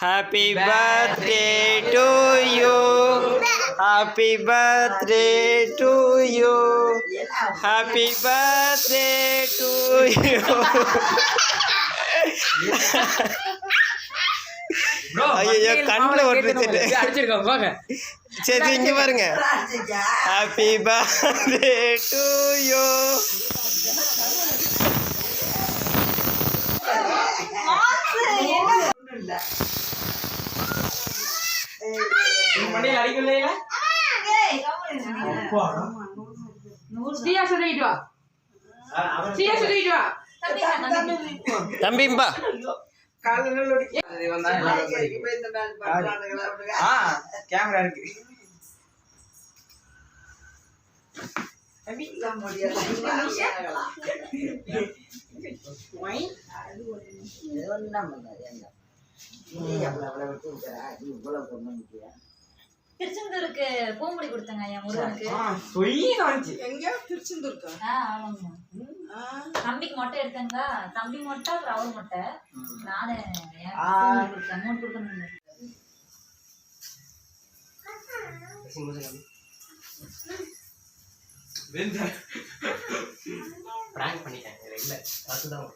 Happy birthday to you. Happy birthday to you. Happy birthday to you. Bro, ஐயையோ, மக்கள் கண்ணுல நம்ம அடிச்சிருக்கோம் போங்க சரி சரி, இங்க பாருங்க ஹாப்பி பர்த்டே டு யூ மண்டையில் அடிக்கலையில ஸ்ரீயா சொல்லிட்டு வா. ஸ்ரீயா சொல்லிட்டு வா. தம்பிம்பா கேமரா இருக்கு. திருச்செந்தூருக்கு பூமுடி கொடுத்தங்க ஐயா முருகனுக்கு. காமிச்சு. எங்க திருச்செந்தூர்க்கா? ஆமாங்க. தம்பிக்கு மொட்டை எடுத்தங்க தம்பி மொட்டை அப்புறம் அவர் மொட்டை நானு என் கொடுக்கணும். பிராங்க் இல்ல. அதுதான்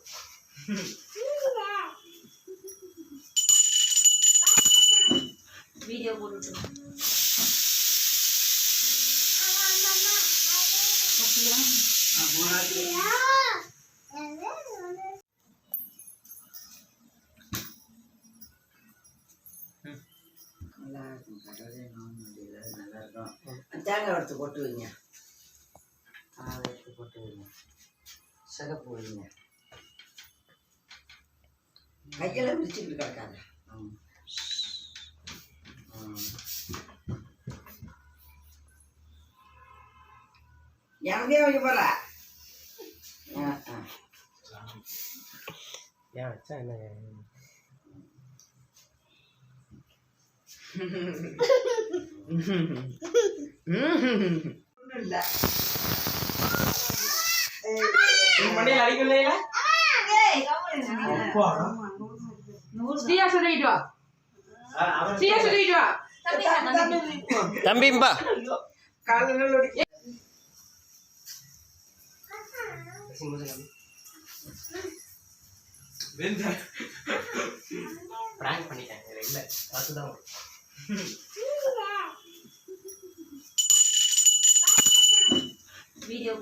வீடியோ போட்டுட்டு. தேங்காய் எடுத்து போட்டு வைங்க. அதை எடுத்து போட்டு வைங்க. சிகப்பு வைங்க. கையெல்லாம் விரிச்சுக்கிட்டு கிடக்காது. ம். எனக்கே வைக்க போற? ஏன் வச்சா என்ன மண்டையில் அடிக்கலையில ஸ்ரீயா சொல்லிட்டு வா ஸ்ரீயா சொல்லிட்டு வா தம்பிம்பா. பிராங்க் பண்ணிட்டாங்க இல்ல. அதுதான் வீடியோ.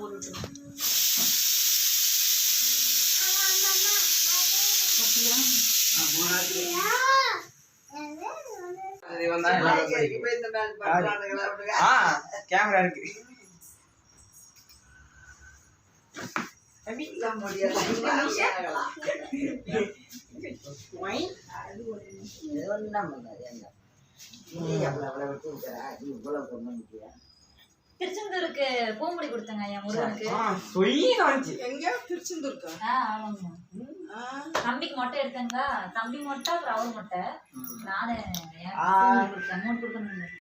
ஆ கேமரா இருக்கு. இதெல்லாம் திருச்செந்தூருக்கு பூமுடி கொடுத்தங்க ஐயா முருகனுக்கு. சொய் காமிச்சு. எங்க திருச்செந்தூர்க்கா? ஆமாங்க. தம்பிக்கு மொட்டை எடுத்தங்க. தம்பி மொட்டை அப்புறம் அவர் மொட்டை. நானு கொடுத்தேன். மூணு கொடுக்கணும்